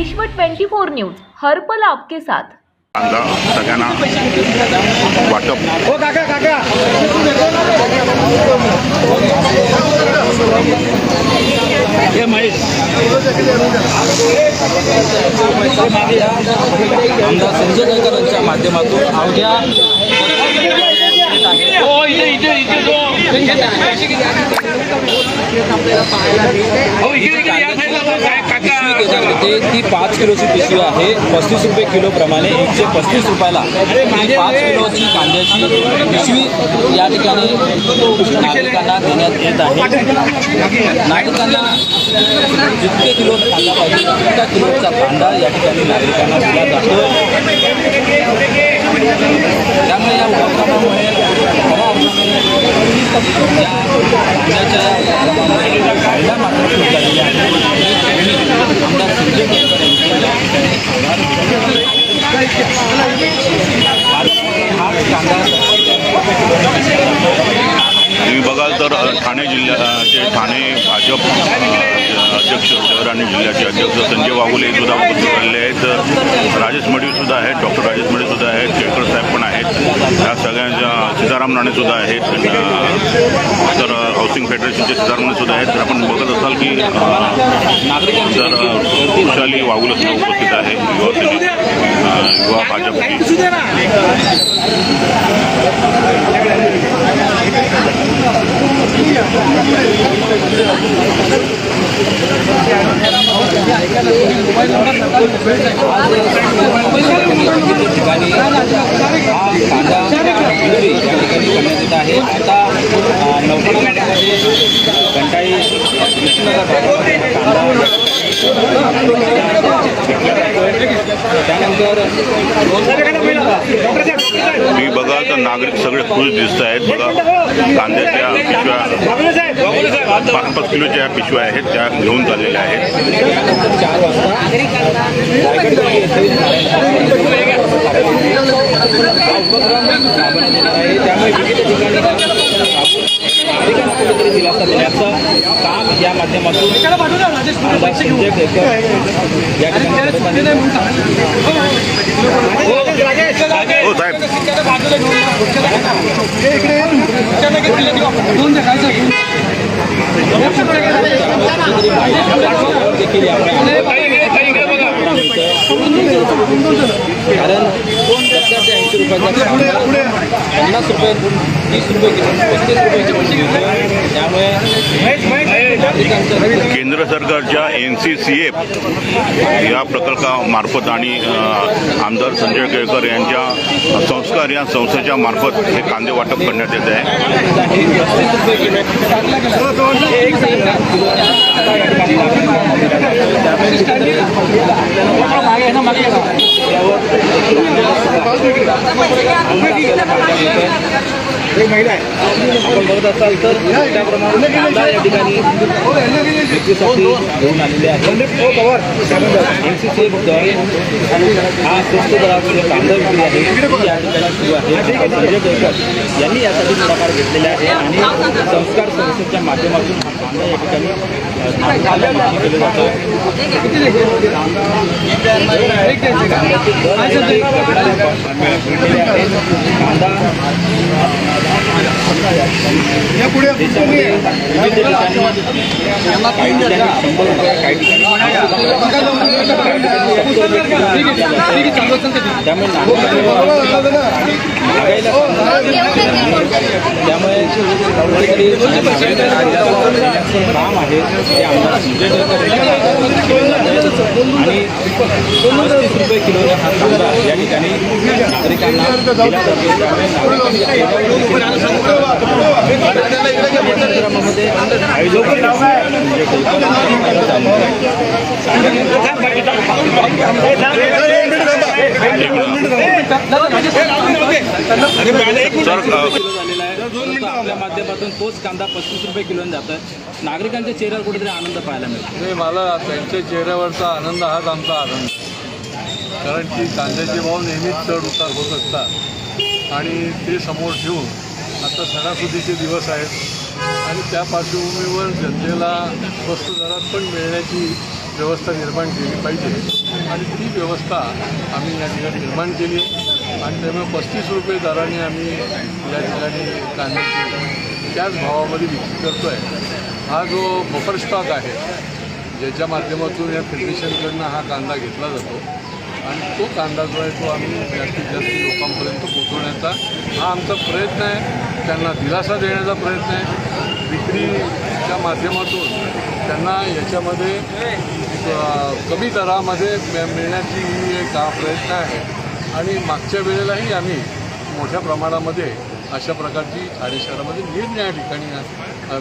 विश्व 24 न्यूज हर्पल आपके साथ. कांदा सगळ्यांना वाटप. हो काका काका. महेश. आमदार संजय केळकरांच्या माध्यमातून अवघ्या हो इथे इथे इथे जो हो. येते ती पाच किलोची पिशवी आहे. पस्तीस रुपये किलो प्रमाणे एकशे पस्तीस रुपयाला ही पाच किलोची कांद्याची पिशवी या ठिकाणी नागरिकांना देण्यात येत आहे. नागरिकांना जितके किलो कांदा पाहिजे तितका किलोचा कांदा या ठिकाणी नागरिकांना दिला जातो. त्यामुळे या उपक्रमामुळे खऱ्या अर्थाने या कांद्याच्या फायदा मात्र खूप झालेला आहे आणि त्यांनी आमदार संजय केळकर यांचे या ठिकाणी आभार बाजारामध्ये हा कांदा तुम्ही बघाल तर अ, ठाणे जिल्ह्याचे ठाणे भाजप अ, अध्यक्ष शहर आणि जिल्ह्याचे अध्यक्ष संजय वाघुले सुद्धा उपस्थित राहिले आहेत. राजेश मडी सुद्धा आहेत डॉक्टर राजेश मडी सुद्धा आहेत केळकर साहेब पण आहेत. या सगळ्यांच्या सीताराम राणे सुद्धा आहेत. तर हाऊसिंग फेडरेशनचे सीताराम राणे सुद्धा आहेत. तर आपण बघत असाल की तर खुशाली वाघुले सुद्धा उपस्थित आहे. युवा युवा भाजपची. ठिकाणी हा कांदा विक्री या ठिकाणी करण्यात येत आहे आता अ, नौका विष्णुनगर कांदा बघाल तर नागरिक सगळे खुश दिसत आहेत. बघा, कांद्याच्या पिशव्या पाच पाच किलोच्या पिशव्या आहेत, त्या घेऊन चाललेल्या आहेत. काम या माध्यमातून. हो देखील यामुळे कारण सध्याच्या ऐंशी रुपयाचा पन्नास रुपये तीस रुपये किलो पस्तीस रुपये किलो केंद्र सरकारच्या एन सी सी एफ या प्रकल्पामार्फत आणि आमदार संजय केळकर यांच्या संस्कार या संस्थेच्या मार्फत हे कांदे वाटप करण्यात येत आहे. आहे पस्तीस रुपये किलो टाकला गेला एक किलो कांदा या ठिकाणी त्यामुळे कुठेतरी आपल्याला मागे यावर आपल्याला फायदा मिळतोय. आपण बघत असाल तर मोठ्या प्रमाणात कांदा या ठिकाणी विक्रीसाठी घेऊन आलेले आहेत. एन सी सी द्वारे हा स्वस्त दरात जो कांदा विक्री आहे ती या ठिकाणी सुरू आहे. संजय केळकर यांनी यासाठी पुढाकार घेतलेला आहे आणि संस्कार संस्थेच्या माध्यमातून हा कांदा या ठिकाणी अ, नागरिकांना विक्री केलं जातं. कांद्याचे दर आहे. ते गगनाला भिडलेले आहेत. कांदा देशामध्ये विविध ठिकाणी त्यामुळे त्यामुळे काम आहे ते आमदार आणि पस्तीस रुपये किलो हा कांदा या ठिकाणी नागरिकांना दिला जातो. त्यामुळे नागरिकांनी आपल्या माध्यमातून तोच कांदा पस्तीस रुपये किलोने जातोय नागरिकांच्या चेहऱ्यावर कुठेतरी आनंद पाहायला मिळतो मला त्यांच्या चेहऱ्यावरचा आनंद हाच आमचा आनंद. कारण की कांद्याचे भाव नेहमीच चढ उतार होत असतात. आणि ते समोर ठेवून आता सणासुदीचे दिवस आहेत. आणि त्या पार्श्वभूमीवर जनतेला स्वस्त दरात पण मिळण्याची व्यवस्था निर्माण केली पाहिजे. आणि ती व्यवस्था आम्ही या ठिकाणी निर्माण केली आणि त्यामुळे पस्तीस रुपये दराने आम्ही या ठिकाणी कांद्याची त्याच भावामध्ये विक्री करतो आहे हा जो बफर स्टॉक आहे ज्याच्या माध्यमातून या फेडरेशनकडनं हा कांदा घेतला जातो. आणि तो कांदा जो आहे तो आम्ही जास्तीत जास्त लोकांपर्यंत पोहोचवण्याचा हा आमचा प्रयत्न आहे. त्यांना दिलासा देण्याचा प्रयत्न आहे. विक्रीच्या माध्यमातून त्यांना याच्यामध्ये कमी दरामध्ये मिळ- मिळण्याची ही एक प्रयत्न आहे. आणि मागच्या वेळेलाही आम्ही मोठ्या प्रमाणामध्ये अशा प्रकारची ठाणे शहरामध्ये निरनिळ्या ठिकाणी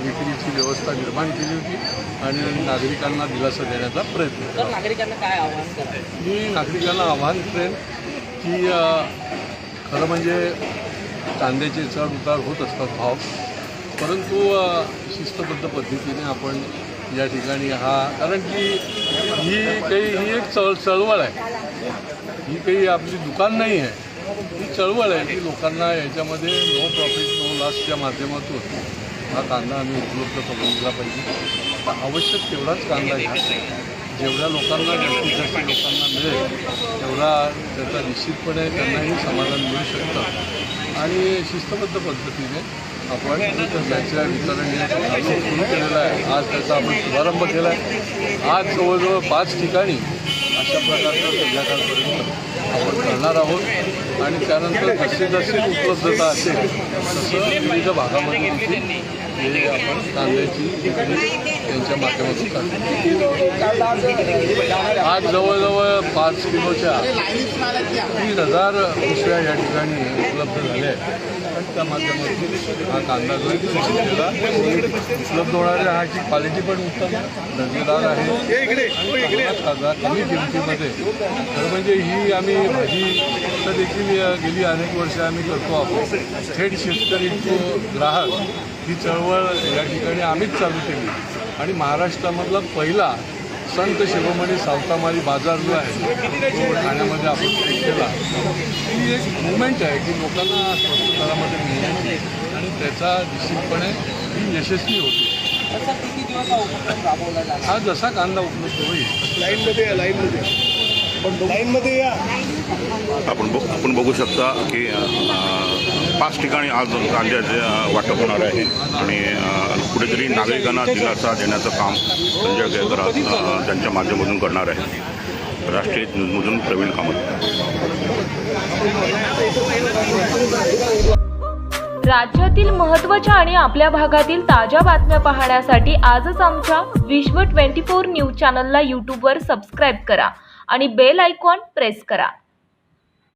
विक्रीची व्यवस्था निर्माण केली होती आणि नागरिकांना दिलासा देण्याचा प्रयत्न केला नागरिकांना काय आव्हान मी नागरिकांना आव्हान करेन की खरं म्हणजे कांद्याचे चढ उतार होत असतात भाव. परंतु शिस्तबद्ध पद्धतीने आपण या ठिकाणी हा कारण की ही काही ही एक चळ चळवळ आहे. ही काही आपली दुकान नाही आहे. ही चळवळ आहे की लोकांना याच्यामध्ये नो प्रॉफिट नो लॉसच्या माध्यमातून हा कांदा आम्ही उपलब्ध करून दिला पाहिजे. तर आवश्यक तेवढाच कांदा घ्या. जेवढ्या लोकांना जास्तीत जास्त लोकांना मिळेल तेवढा त्याचा निश्चितपणे त्यांनाही समाधान मिळू शकतं. आणि शिस्तबद्ध पद्धतीने आपण त्याच्या वितरण सुरू केलेलं आहे. आज त्याचा आपण शुभारंभ केला आहे आज जवळजवळ पाच ठिकाणी अशा प्रकारचं संध्याकाळपर्यंत आपण करणार आहोत. आणि त्यानंतर जशी जशी उपलब्धता असेल तसं विविध भागामध्ये हे आपण कांद्याची विक्री यांच्या माध्यमातून आज जवळजवळ पाच किलोच्या तीन हजार पिशव्या या ठिकाणी उपलब्ध झाल्या आहेत. त्या माध्यमातून हा कांदा जो आहे उपलब्ध होणाऱ्या ह्याची क्वालिटी पण उत्तम दर्जेदार आहे. कांदा कमी किमतीमध्ये. खरं म्हणजे ही आम्ही भाजी तर देखील गेली अनेक वर्ष आम्ही करतो आहोत. थेट शेतकरी तो ग्राहक ही चळवळ या ठिकाणी आम्हीच चालू केली. आणि महाराष्ट्रामधला पहिला संत शिरोमणी सावतामारी बाजार जो आहे तो ठाण्यामध्ये आपण केला. ही एक मुवमेंट आहे की लोकांना स्वस्त दरामध्ये मिळण्याची आणि त्याचा निश्चितपणे ही यशस्वी होते. हा जसा कांदा उपलब्ध होईल. लाईनमध्ये या लाईनमध्ये लाईनमध्ये या. आपण बघ आपण बघू शकता की अ, पाच ठिकाणी आज कांद्याचे वाटप होणार आहे. आणि कुठेतरी नागरिकांना दिलासा देण्याचं काम संजय केळकर अ, त्यांच्या माध्यमातून करणार आहे. राष्ट्रीय न्यूजमधून प्रवीण कामत. राज्यातील महत्त्वाच्या आणि आपल्या भागातील ताज्या बातम्या पाहण्यासाठी आजच आमच्या विश्व 24 न्यूज चॅनलला यूट्यूबवर सबस्क्राईब करा आणि बेल आयकॉन प्रेस करा.